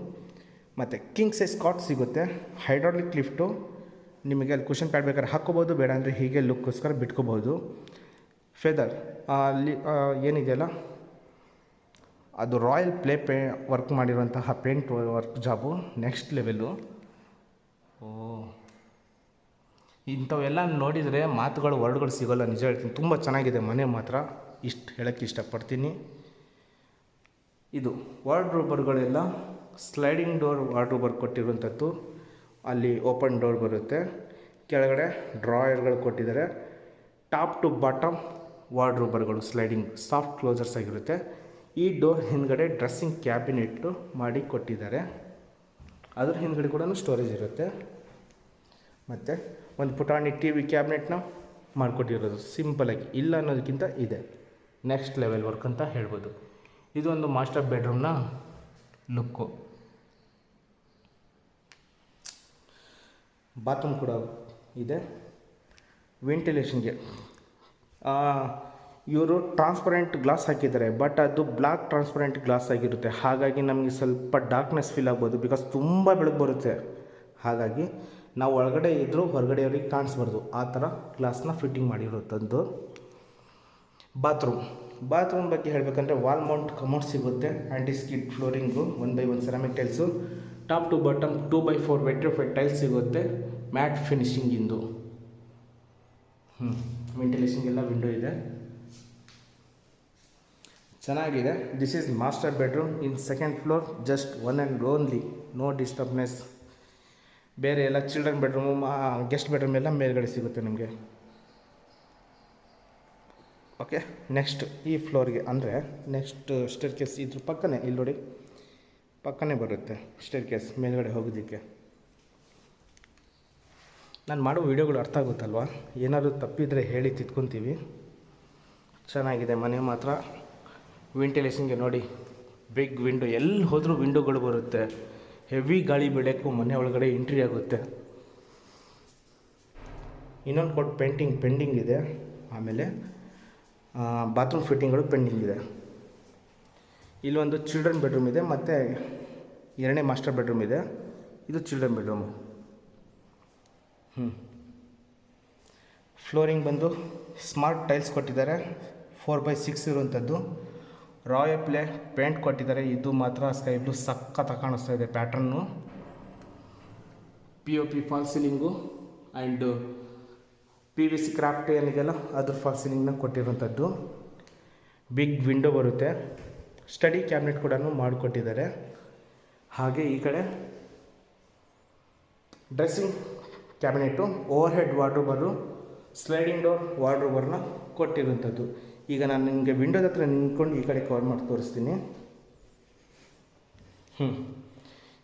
ಮತ್ತು ಕಿಂಗ್ ಸೈಜ್ ಕಾಟ್ ಸಿಗುತ್ತೆ. ಹೈಡ್ರಾಲಿಕ್ ಲಿಫ್ಟು ನಿಮಗೆ ಅಲ್ಲಿ ಕ್ವಶನ್ ಪ್ಯಾಡ್ ಬೇಕಾದ್ರೆ ಹಾಕ್ಕೋಬೋದು, ಬೇಡ ಅಂದರೆ ಹೀಗೆ ಲುಕ್ಕೋಸ್ಕರ ಬಿಟ್ಕೋಬೋದು. ಫೆದರ್ ಅಲ್ಲಿ ಏನಿದೆಯಲ್ಲ? ಅದು ರಾಯಲ್ ಪ್ಲೇ ಪೇ ವರ್ಕ್ ಮಾಡಿರುವಂತಹ paint work job next level ಓ. ಇಂಥವೆಲ್ಲ ನೋಡಿದರೆ ಮಾತುಗಳು, ವರ್ಡ್ಗಳು ಸಿಗೋಲ್ಲ. ನಿಜ ಹೇಳ್ತೀನಿ. ತುಂಬ ಚೆನ್ನಾಗಿದೆ. ಮನೆ ಮಾತ್ರ. ಇಷ್ಟು ಹೇಳೋಕ್ಕೆ ಇಷ್ಟಪಡ್ತೀನಿ. ಇದು ವಾರ್ಡ್ರೋಬರ್ಗಳೆಲ್ಲ ಸ್ಲೈಡಿಂಗ್ ಡೋರ್ ವಾರ್ಡ್ರೋಬರ್ ಕೊಟ್ಟಿರುವಂಥದ್ದು. ಅಲ್ಲಿ ಓಪನ್ ಡೋರ್ ಬರುತ್ತೆ. ಕೆಳಗಡೆ ಡ್ರಾಯರ್ಗಳು ಕೊಟ್ಟಿದ್ದಾರೆ. ಟಾಪ್ ಟು ಬಾಟಮ್ ವಾರ್ಡ್ರೋಬರ್ಗಳು ಸ್ಲೈಡಿಂಗ್ ಸಾಫ್ಟ್ ಕ್ಲೋಸರ್ಸ್ ಆಗಿರುತ್ತೆ. ಈ ಡೋರ್ ಹಿಂದ್ಗಡೆ ಡ್ರೆಸ್ಸಿಂಗ್ ಕ್ಯಾಬಿನೆಟ್ಟು ಮಾಡಿ ಕೊಟ್ಟಿದ್ದಾರೆ. ಅದ್ರ ಹಿಂದ್ಗಡೆ ಕೂಡ ಸ್ಟೋರೇಜ್ ಇರುತ್ತೆ. ಮತ್ತು ಒಂದು ಪುಟಾಣಿ ಟಿ ವಿ ಕ್ಯಾಬಿನೆಟ್ನ ಮಾಡಿಕೊಟ್ಟಿರೋದು. ಸಿಂಪಲಾಗಿ ಇಲ್ಲ ಅನ್ನೋದಕ್ಕಿಂತ ಇದೆ. ನೆಕ್ಸ್ಟ್ ಲೆವೆಲ್ ವರ್ಕ್ ಅಂತ ಹೇಳ್ಬೋದು. ಇದೊಂದು ಮಾಸ್ಟರ್ ಬೆಡ್ರೂಮ್ನ ಲುಕ್ಕು ಬಾತ್ರೂಮ್ ಕೂಡ ಇದೆ. ವೆಂಟಿಲೇಷನ್ಗೆ ಇವರು ಟ್ರಾನ್ಸ್ಪರೆಂಟ್ ಗ್ಲಾಸ್ ಹಾಕಿದ್ದಾರೆ ಬಟ್ ಅದು ಬ್ಲಾಕ್ ಟ್ರಾನ್ಸ್ಪರೆಂಟ್ ಗ್ಲಾಸ್ ಆಗಿರುತ್ತೆ. ಹಾಗಾಗಿ ನಮಗೆ ಸ್ವಲ್ಪ ಡಾರ್ಕ್ನೆಸ್ ಫೀಲ್ ಆಗ್ಬೋದು ಬಿಕಾಸ್ ತುಂಬ ಬೆಳಕು ಬರುತ್ತೆ. ಹಾಗಾಗಿ ನಾವು ಒಳಗಡೆ ಇದ್ದರೂ ಹೊರಗಡೆಯವ್ರಿಗೆ ಕಾಣಿಸ್ಬಾರ್ದು. ಆ ಥರ ಗ್ಲಾಸ್ನ ಫಿಟ್ಟಿಂಗ್ ಮಾಡಿರೋಂಥದ್ದು ಬಾತ್ರೂಮ್ ಬಾತ್ರೂಮ್ ಬಗ್ಗೆ ಹೇಳಬೇಕಂದ್ರೆ ವಾಲ್ ಮೌಂಟ್ ಕಮೋಡ್ ಸಿಗುತ್ತೆ. Anti skid flooring one by one ceramic tiles top to bottom two by four vitrified tiles ಸಿಗುತ್ತೆ. ಮ್ಯಾಟ್ ಫಿನಿಶಿಂಗಿಂದು ಹ್ಞೂ ವೆಂಟಿಲೇಷನ್ಗೆಲ್ಲ ವಿಂಡೋ ಇದೆ. ಚೆನ್ನಾಗಿದೆ. This is master bedroom in second floor just one and only no disturbance ಬೇರೆ ಎಲ್ಲ children bedroom guest bedroom ಎಲ್ಲ ಮೇಲ್ಗಡೆ ಸಿಗುತ್ತೆ ನಿಮಗೆ. ಓಕೆ ನೆಕ್ಸ್ಟ್ ಈ ಫ್ಲೋರ್ಗೆ ಅಂದರೆ ನೆಕ್ಸ್ಟ್ ಸ್ಟೇರ್ ಕೇಸ್ ಇದ್ರ ಪಕ್ಕನೇ, ಇಲ್ಲಿ ನೋಡಿ, ಪಕ್ಕನೇ ಬರುತ್ತೆ ಸ್ಟೇರ್ ಕೇಸ್ ಮೇಲ್ಗಡೆ ಹೋಗೋದಕ್ಕೆ. ನಾನು ಮಾಡೋ ವೀಡಿಯೋಗಳು ಅರ್ಥ ಆಗುತ್ತಲ್ವ? ಏನಾದರೂ ತಪ್ಪಿದರೆ ಹೇಳಿ ತಿದ್ಕೊತೀವಿ. ಚೆನ್ನಾಗಿದೆ, ಮನೆ ಮಾತ್ರ. ವೆಂಟಿಲೇಷನ್ಗೆ ನೋಡಿ ಬಿಗ್ ವಿಂಡೋ ಎಲ್ಲಿ ಹೋದರೂ ವಿಂಡೋಗಳು ಬರುತ್ತೆ. ಹೆವಿ ಗಾಳಿ ಬೆಳಕು ಮನೆ ಒಳಗಡೆ ಎಂಟ್ರಿ ಆಗುತ್ತೆ. ಇನ್ನೊಂದು ಕೊಟ್ಟು ಪೇಂಟಿಂಗ್ ಪೆಂಡಿಂಗ್ ಇದೆ. ಆಮೇಲೆ ಬಾತ್ರೂಮ್ ಫಿಟ್ಟಿಂಗ್ಗಳು ಪೆಂಡಿಂಗ್ ಇದೆ. ಇಲ್ಲೊಂದು ಚಿಲ್ಡ್ರನ್ ಬೆಡ್ರೂಮ್ ಇದೆ, ಮತ್ತು ಎರಡನೇ ಮಾಸ್ಟರ್ ಬೆಡ್ರೂಮ್ ಇದೆ. ಇದು ಚಿಲ್ಡ್ರನ್ ಬೆಡ್ರೂಮು ಹ್ಞೂ ಫ್ಲೋರಿಂಗ್ ಬಂದು ಸ್ಮಾರ್ಟ್ ಟೈಲ್ಸ್ ಕೊಟ್ಟಿದ್ದಾರೆ. ಫೋರ್ ಬೈ ಸಿಕ್ಸ್ ಇರುವಂಥದ್ದು ರಾಯಲ್ ಪ್ಲೇ ಪೇಂಟ್ ಕೊಟ್ಟಿದ್ದಾರೆ. ಇದು ಮಾತ್ರ ಸ್ಕೈ ಬ್ಲೂ ಸಖತ್ತ ಕಾಣಿಸ್ತಾ ಇದೆ pattern P O P fall ceiling and P V C craft ಏನಿದೆಯಲ್ಲ, ಅದ್ರ ಫಾಲ್ ಸೀಲಿಂಗ್ನ ಕೊಟ್ಟಿರುವಂಥದ್ದು. ಬಿಗ್ ವಿಂಡೋ ಬರುತ್ತೆ. ಸ್ಟಡಿ ಕ್ಯಾಬಿನೆಟ್ ಕೂಡ ಮಾಡಿಕೊಟ್ಟಿದ್ದಾರೆ. ಹಾಗೆ ಈ ಕಡೆ ಡ್ರೆಸ್ಸಿಂಗ್ ಕ್ಯಾಬಿನೆಟ್ಟು ಓವರ್ ಹೆಡ್ ವಾರ್ಡ್ರೋಬರು ಸ್ಲೈಡಿಂಗ್ ಡೋರ್ ವಾರ್ಡ್ರೋಬರ್ನ ಕೊಟ್ಟಿರುವಂಥದ್ದು. ಈಗ ನಾನು ನಿಮಗೆ ವಿಂಡೋದ ಹತ್ರ ನಿಂತ್ಕೊಂಡು ಈ ಕಡೆ ಕವರ್ ಮಾಡಿ ತೋರಿಸ್ತೀನಿ. ಹ್ಞೂ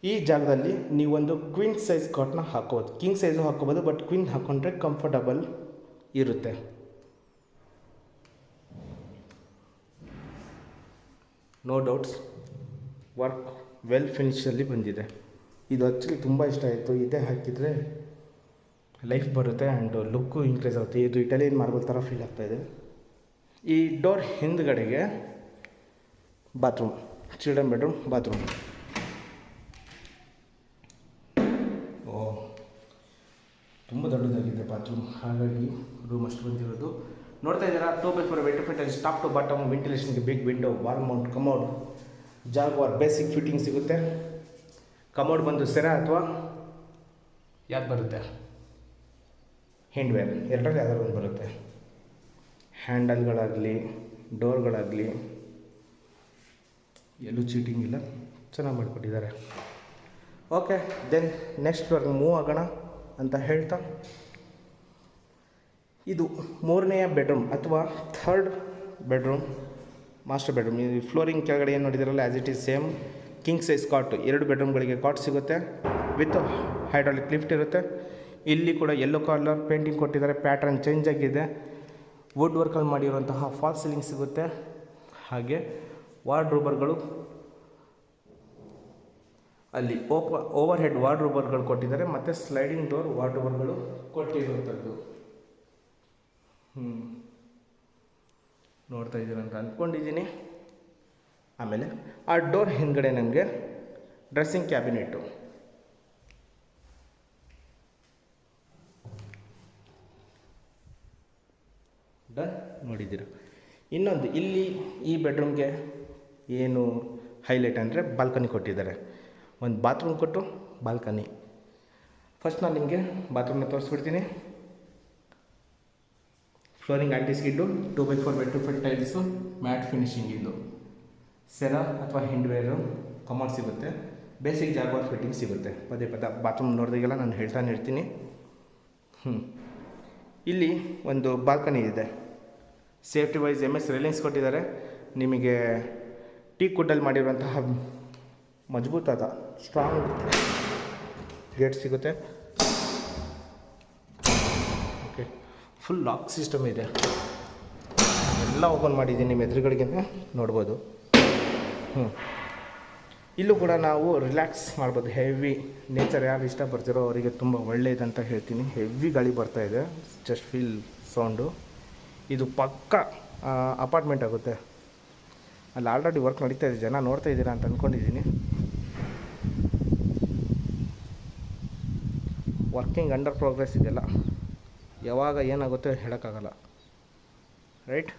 ಈ ಜಾಗದಲ್ಲಿ ನೀವೊಂದು ಕ್ವೀನ್ ಸೈಜ್ ಕಾಟ್ನ ಹಾಕೋಬೋದು. ಕಿಂಗ್ ಸೈಜು ಹಾಕೋಬೋದು ಬಟ್ ಕ್ವೀನ್ ಹಾಕ್ಕೊಂಡ್ರೆ ಕಂಫರ್ಟಬಲ್ ಇರುತ್ತೆ. ನೋ ಡೌಟ್ಸ್ ವರ್ಕ್ ವೆಲ್ ಫಿನಿಶಲ್ಲಿ ಬಂದಿದೆ. ಇದು ಆ್ಯಕ್ಚುಲಿ ತುಂಬ ಇಷ್ಟ ಆಯಿತು. ಇದೇ ಹಾಕಿದರೆ ಲೈಫ್ ಬರುತ್ತೆ ಆ್ಯಂಡ್ ಲುಕ್ಕು ಇನ್ಕ್ರೀಸ್ ಆಗುತ್ತೆ. ಇದು ಇಟಾಲಿಯನ್ ಮಾರ್ಬಲ್ ಥರ ಫೀಲ್ ಆಗ್ತಾಯಿದೆ ಈ ಡೋರ್ ಹಿಂದ್ಗಡೆಗೆ ಬಾತ್ರೂಮ್, ಚಿಲ್ಡ್ರನ್ ಬೆಡ್ರೂಮ್, ಬಾತ್ರೂಮ್. ಓ, ತುಂಬ ದೊಡ್ಡದಾಗಿದೆ ಬಾತ್ರೂಮ್. ಹಾಗಾಗಿ ರೂಮ್ ಅಷ್ಟು ಬಂದಿರೋದು. ನೋಡ್ತಾ ಇದ್ದೀರಾ ಟೂ ಬೈ ಫೋರ್ ವೆಂಟಿಫೈಟಲ್ಲಿ top to bottom ವೆಂಟಿಲೇಷನ್ಗೆ big window wall mount jag Jaquar basic fitting ಸಿಗುತ್ತೆ. ಕಮೋಡ್ ಬಂದು ಸೆರ ಅಥವಾ ಯಾವ್ದು ಬರುತ್ತೆ? ಹ್ಯಾಂಡ್ವೇರ್ ಎರಡರಲ್ಲಿ ಯಾವ್ದಾದ್ರು ಒಂದು ಬರುತ್ತೆ. ಹ್ಯಾಂಡಲ್ಗಳಾಗಲಿ, ಡೋರ್ಗಳಾಗಲಿ, ಎಲ್ಲೂ ಚೀಟಿಂಗ್ ಇಲ್ಲ, ಚೆನ್ನಾಗಿ ಮಾಡಿಕೊಟ್ಟಿದ್ದಾರೆ. ಓಕೆ ದೆನ್ ನೆಕ್ಸ್ಟ್ ಫ್ಲೋರ್ಗೆ ಮೂವ್ ಆಗೋಣ ಅಂತ ಹೇಳ್ತಾ, ಇದು ಮೂರನೆಯ ಬೆಡ್ರೂಮ್ ಅಥವಾ ಥರ್ಡ್ ಬೆಡ್ರೂಮ್ ಮಾಸ್ಟರ್ ಬೆಡ್ರೂಮ್ ಈ ಫ್ಲೋರಿಂಗ್ ಕೆಳಗಡೆ ಏನು ನೋಡಿದಿರಲ್ಲ as it is same king size cot ಎರಡು ಬೆಡ್ರೂಮ್ಗಳಿಗೆ ಕಾಟ್ ಸಿಗುತ್ತೆ ವಿತ್ ಹೈಡ್ರಾಲಿಕ್ ಲಿಫ್ಟ್ ಇರುತ್ತೆ. ಇಲ್ಲಿ ಕೂಡ ಯೆಲ್ಲೋ ಕಲರ್ ಪೇಂಟಿಂಗ್ ಕೊಟ್ಟಿದ್ದಾರೆ ಪ್ಯಾಟ್ರನ್ ಚೇಂಜ್ ಆಗಿದೆ. ವುಡ್ ವರ್ಕಲ್ಲಿ ಮಾಡಿರುವಂತಹ ಫಾಲ್ ಸೀಲಿಂಗ್ ಸಿಗುತ್ತೆ. ಹಾಗೆ ವಾರ್ಡ್ರೂಬರ್ಗಳು ಅಲ್ಲಿ ಓಪ ಓವರ್ ಹೆಡ್ ವಾರ್ಡ್ರೋಬರ್ಗಳು ಕೊಟ್ಟಿದ್ದಾರೆ, ಮತ್ತು ಸ್ಲೈಡಿಂಗ್ ಡೋರ್ ವಾರ್ಡ್ರೋಬರ್ಗಳು ಕೊಟ್ಟಿರುವಂಥದ್ದು. ಹ್ಞೂ ನೋಡ್ತಾ ಇದ್ದೀರ ಅಂತ ಅಂದ್ಕೊಂಡಿದ್ದೀನಿ. ಆಮೇಲೆ ಆ ಡೋರ್ ಹಿಂದ್ಗಡೆ ನಮಗೆ ಡ್ರೆಸ್ಸಿಂಗ್ ಕ್ಯಾಬಿನೆಟ್ಟು ಡನ್ ನೋಡಿದ್ದೀರ. ಇನ್ನೊಂದು, ಇಲ್ಲಿ ಈ ಬೆಡ್ರೂಮ್ಗೆ ಏನು ಹೈಲೈಟ್ ಅಂದರೆ ಬಾಲ್ಕನಿ ಕೊಟ್ಟಿದ್ದಾರೆ. ಒಂದು ಬಾತ್ರೂಮ್ ಕೊಟ್ಟು ಬಾಲ್ಕನಿ ಫಸ್ಟ್ ನಾನು ನಿಮಗೆ ಬಾತ್ರೂಮ್ನ ತೋರಿಸ್ಬಿಡ್ತೀನಿ. Flooring antiskid two by four vitrified tiles matt finishing ಇದು. ಸೆರಾ ಅಥವಾ ಹಿಂಡ್ವೇರು ಕಮಾಂಡ್ ಸಿಗುತ್ತೆ. ಬೇಸಿಕ್ ಜಾಗ್ವಾರ್ ಫಿಟ್ಟಿಂಗ್ ಸಿಗುತ್ತೆ. ಪದೇ ಪದ ಬಾತ್ರೂಮ್ ನೋಡಿದಾಗೆಲ್ಲ ನಾನು ಹೇಳ್ತಾನೆ ಇರ್ತೀನಿ. ಹ್ಞೂ ಇಲ್ಲಿ ಒಂದು ಬಾಲ್ಕನಿ ಇದೆ. Safety wise M S railings ಕೊಟ್ಟಿದ್ದಾರೆ. ನಿಮಗೆ ಟೀ ಕುಡ್ಡಲ್ಲಿ ಮಾಡಿರುವಂತಹ ಮಜಬೂತಾದ ಸ್ಟ್ರಾಂಗ್ ಗೇಟ್ ಸಿಗುತ್ತೆ. ಓಕೆ ಫುಲ್ ಲಾಕ್ ಸಿಸ್ಟಮ್ ಇದೆ. ಎಲ್ಲ ಓಪನ್ ಮಾಡಿದ್ದೀನಿ ನಿಮ್ಮ ಎದುರುಗಡೆಗೆ. ನೋಡ್ಬೋದು. ಹ್ಞೂ ಇಲ್ಲೂ ಕೂಡ ನಾವು ರಿಲ್ಯಾಕ್ಸ್ ಮಾಡ್ಬೋದು. ಹೆವಿ ನೇಚರ್ ಯಾರು ಇಷ್ಟಪಡ್ತಿರೋ ಅವರಿಗೆ ತುಂಬ ಒಳ್ಳೆಯದಂತ ಹೇಳ್ತೀನಿ. ಹೆವಿ ಗಾಳಿ ಬರ್ತಾ ಇದೆ. ಜಸ್ಟ್ ಫೀಲ್ ಸೌಂಡು ಇದು ಪಕ್ಕ ಅಪಾರ್ಟ್ಮೆಂಟ್ ಆಗುತ್ತೆ. ಅಲ್ಲಿ ಆಲ್ರೆಡಿ ವರ್ಕ್ ನಡೀತಾ ಇದೆ. ಜನ ನೋಡ್ತಾ ಇದ್ದೀರಾ ಅಂತ ಅಂದ್ಕೊಂಡಿದ್ದೀನಿ ವರ್ಕಿಂಗ್ ಅಂಡರ್ ಪ್ರೋಗ್ರೆಸ್ ಇದೆಲ್ಲ. ಯಾವಾಗ ಏನಾಗುತ್ತೆ ಹೇಳೋಕ್ಕಾಗಲ್ಲ. ರೈಟ್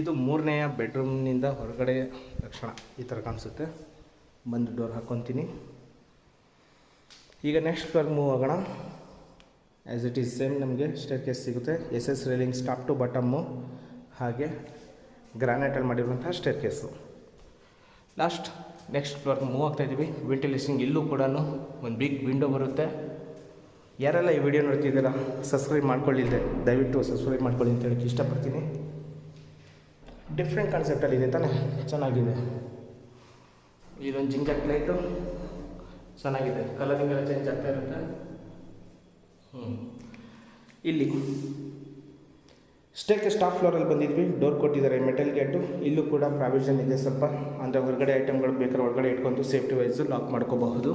ಇದು ಮೂರನೆಯ ಬೆಡ್ರೂಮ್ನಿಂದ ಹೊರಗಡೆ ಲಕ್ಷಣ ಈ ಥರ ಕಾಣಿಸುತ್ತೆ. ಬಂದು ಡೋರ್ ಹಾಕ್ಕೊತೀನಿ ಈಗ ನೆಕ್ಸ್ಟ್ ಫ್ಲೋರ್ಗೆ ಮೂವ್ ಆಗೋಣ. ಆ್ಯಸ್ ಇಟ್ ಈಸ್ ಸೇಮ್ ನಮಗೆ ಸ್ಟೇರ್ ಕೇಸ್ ಸಿಗುತ್ತೆ S S railing stop to bottom ಹಾಗೆ ಗ್ರಾನೈಟಲ್ಲಿ ಮಾಡಿರುವಂಥ ಸ್ಟೇರ್ ಕೇಸು ಲಾಸ್ಟ್ ನೆಕ್ಸ್ಟ್ ಫ್ಲೋರ್ಗೆ ಮೂವ್ ಆಗ್ತಾ ಇದ್ದೀವಿ ವೆಂಟಿಲೇಷನ್ ಇಲ್ಲೂ ಕೂಡ ಒಂದು ಬಿಗ್ ವಿಂಡೋ ಬರುತ್ತೆ. ಯಾರೆಲ್ಲ ಈ ವಿಡಿಯೋ ನೋಡ್ತಿದ್ದೀರಾ ಸಬ್ಸ್ಕ್ರೈಬ್ ಮಾಡ್ಕೊಳ್ಳಿದ್ದೆ ದಯವಿಟ್ಟು ಸಬ್ಸ್ಕ್ರೈಬ್ ಮಾಡ್ಕೊಳ್ಳಿ ಅಂತ ಹೇಳಕ್ಕೆ ಇಷ್ಟಪಡ್ತೀನಿ. ಡಿಫ್ರೆಂಟ್ ಕಾನ್ಸೆಪ್ಟಲ್ಲಿ ಇದೆ ತಾನೇ? ಚೆನ್ನಾಗಿದೆ. ಇದೊಂದು ಜಿಂಜರ್ ಪ್ಲೇಟು ಚೆನ್ನಾಗಿದೆ. ಕಲರಿಂಗ್ ಎಲ್ಲ ಚೇಂಜ್ ಆಗ್ತಾ ಇರುತ್ತೆ. ಇಲ್ಲಿ. ಸ್ಟೇಕ್ ಸ್ಟಾಫ್ ಫ್ಲೋರಲ್ಲಿ ಬಂದಿದ್ವಿ. ಡೋರ್ ಕೊಟ್ಟಿದ್ದಾರೆ ಮೆಟಲ್ ಗೇಟು ಇಲ್ಲೂ ಕೂಡ ಪ್ರಾವಿಷನ್ ಇದೆ ಸ್ವಲ್ಪ. ಅಂದರೆ ಹೊರಗಡೆ ಐಟಮ್ಗಳು ಬೇಕಾದ್ರೆ ಒಳಗಡೆ ಇಟ್ಕೊಂಡು ಸೇಫ್ಟಿ ವೈಸು ಲಾಕ್ ಮಾಡ್ಕೋಬಹುದು.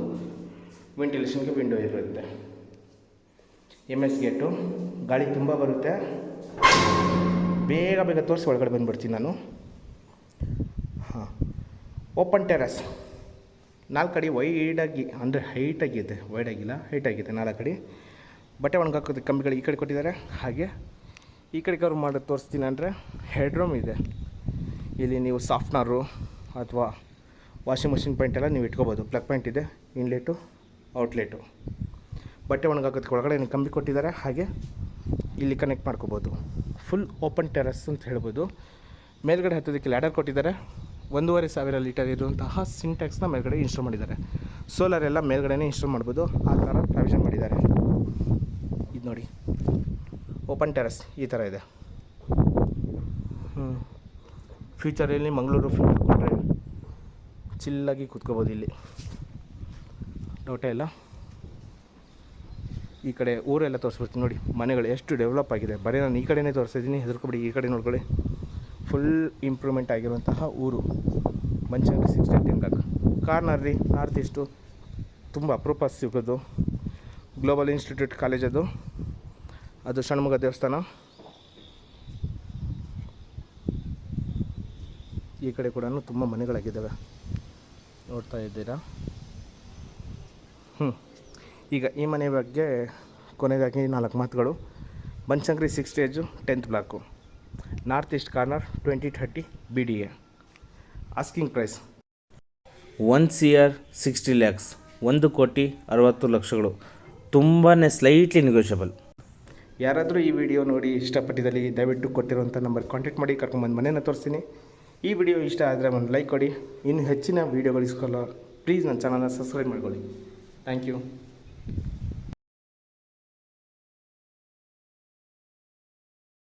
ವೆಂಟಿಲೇಷನ್ಗೆ ವಿಂಡೋ ಇರುತ್ತೆ. ಎಂ ಎಸ್ ಗೇಟು ಗಾಳಿ ತುಂಬ ಬರುತ್ತೆ. ಬೇಗ ಬೇಗ ತೋರಿಸಿ ಒಳಗಡೆ ಬಂದುಬಿಡ್ತೀನಿ ನಾನು. ಹಾಂ. ಓಪನ್ ಟೆರಸ್ ನಾಲ್ಕು ಅಡಿ ವೈಡಾಗಿ ಅಂದರೆ ಹೈಟಾಗಿದೆ ವೈಡಾಗಿಲ್ಲ ಹೈಟಾಗಿದೆ ನಾಲ್ಕು ಅಡಿ ಬಟ್ಟೆ ಒಣಗಾಕೋದು ಕಂಬಿಗಳು ಈ ಕಡೆ ಕೊಟ್ಟಿದ್ದಾರೆ. ಹಾಗೆ ಈ ಕಡೆ ಕವರ್ ಮಾಡಿ ತೋರಿಸ್ತೀನಿ ಅಂದರೆ ಹೆಡ್ರೂಮ್ ಇದೆ. ಇಲ್ಲಿ ನೀವು ಸಾಫ್ಟ್ನರು ಅಥವಾ ವಾಷಿಂಗ್ ಮಷಿನ್ ಪಾಯಿಂಟ್ ಎಲ್ಲ ನೀವು ಇಟ್ಕೋಬೋದು. ಪ್ಲಗ್ ಪಾಯಿಂಟ್ ಇದೆ ಇನ್ಲೆಟು ಔಟ್ಲೆಟು ಬಟ್ಟೆ ಒಣಗಾಕೋದಕ್ಕೆ ಒಳಗಡೆ ನೀವು ಕಂಬಿ ಕೊಟ್ಟಿದ್ದಾರೆ. ಹಾಗೆ ಇಲ್ಲಿ ಕನೆಕ್ಟ್ ಮಾಡ್ಕೋಬೋದು. ಫುಲ್ ಓಪನ್ ಟೆರಸ್ ಅಂತ ಹೇಳ್ಬೋದು. ಮೇಲ್ಗಡೆ ಹತ್ತೋದಕ್ಕೆ ಲ್ಯಾಡರ್ ಕೊಟ್ಟಿದ್ದಾರೆ. ಒಂದೂವರೆ ಸಾವಿರ ಲೀಟರ್ ಇರುವಂತಹ ಸಿಂಟ್ಯಾಕ್ಸ್ನ ಮೇಲ್ಗಡೆ ಇನ್ಸ್ಟಾಲ್ ಮಾಡಿದ್ದಾರೆ. ಸೋಲಾರ್ ಎಲ್ಲ ಮೇಲ್ಗಡೆನೇ ಇನ್ಸ್ಟಾಲ್ ಮಾಡ್ಬೋದು. ಆ ಥರ ಪ್ರಾವಿಷನ್ ಮಾಡಿದ್ದಾರೆ. ಇದು ನೋಡಿ. ಓಪನ್ ಟೆರಸ್ ಈ ಥರ ಇದೆ. ಹ್ಞೂ ಫ್ಯೂಚರಲ್ಲಿ ಮಂಗಳೂರು ಫೀಲ್ಡ್ ಕೊಟ್ಟರೆ ಚಿಲ್ಲಾಗಿ ಕೂತ್ಕೋಬೋದು ಇಲ್ಲಿ. ಡೌಟೇ ಇಲ್ಲ? ಈ ಕಡೆ ಊರೆಲ್ಲ ತೋರಿಸ್ಬಿಡ್ತೀನಿ ನೋಡಿ. ಮನೆಗಳು ಎಷ್ಟು ಡೆವಲಪ್ ಆಗಿದೆ. ಬರೀ ನಾನು ಈ ಕಡೆನೇ ತೋರಿಸಿದ್ದೀನಿ ಹೆದರ್ಕೊಬಿಡಿ ಈ ಕಡೆ ನೋಡ್ಕೊಳ್ಳಿ. ಫುಲ್ ಇಂಪ್ರೂವ್ಮೆಂಟ್ ಆಗಿರುವಂತಹ ಊರು ಮಂಚಂಗಿ ಸಿಕ್ಸ್ಟಿ ಲಾಕ್ ಕಾರ್ನರ್ ರೀ ನಾರ್ತ್ ಈಸ್ಟು ತುಂಬ ಅಪರೂಪ ಸಿಗೋದು. ಗ್ಲೋಬಲ್ ಇನ್ಸ್ಟಿಟ್ಯೂಟ್ ಕಾಲೇಜ್ ಅದು. ಅದು ಷಣ್ಮುಖ ದೇವಸ್ಥಾನ. ಈ ಕಡೆ ಕೂಡ ತುಂಬ ಮನೆಗಳಾಗಿದ್ದಾವೆ. ನೋಡ್ತಾ ಇದ್ದೀರಾ? ಹ್ಞೂ ಈಗ ಈ ಮನೆ ಬಗ್ಗೆ ಕೊನೆಗಾಗಿ ನಾಲ್ಕು ಮಾತುಗಳು. Banashankari six stage tenth block north east corner twenty thirty B D A asking price one year sixty lakhs ಒಂದು ಕೋಟಿ ಅರವತ್ತು ಲಕ್ಷಗಳು. ತುಂಬಾ ಸ್ಲೈಟ್ಲಿ ನೆಗೋಷಿಯಬಲ್ ಯಾರಾದರೂ ಈ ವಿಡಿಯೋ ನೋಡಿ ಇಷ್ಟಪಟ್ಟಿದ್ದಲ್ಲಿ ದಯವಿಟ್ಟು ಕೊಟ್ಟಿರುವಂಥ ನಂಬರ್ ಕಾಂಟ್ಯಾಕ್ಟ್ ಮಾಡಿ ಕರ್ಕೊಂಬಂದು ಮನೇನ ತೋರಿಸ್ತೀನಿ. ಈ ವಿಡಿಯೋ ಇಷ್ಟ ಆದರೆ ಒಂದು ಲೈಕ್ ಕೊಡಿ. ಇನ್ನು ಹೆಚ್ಚಿನ ವಿಡಿಯೋಗಳು ಇಸ್ಕೊಳ್ಳೋ ಪ್ಲೀಸ್ ನನ್ನ ಚಾನಲ್ನ ಸಬ್ಸ್ಕ್ರೈಬ್ ಮಾಡ್ಕೊಳ್ಳಿ. Thank you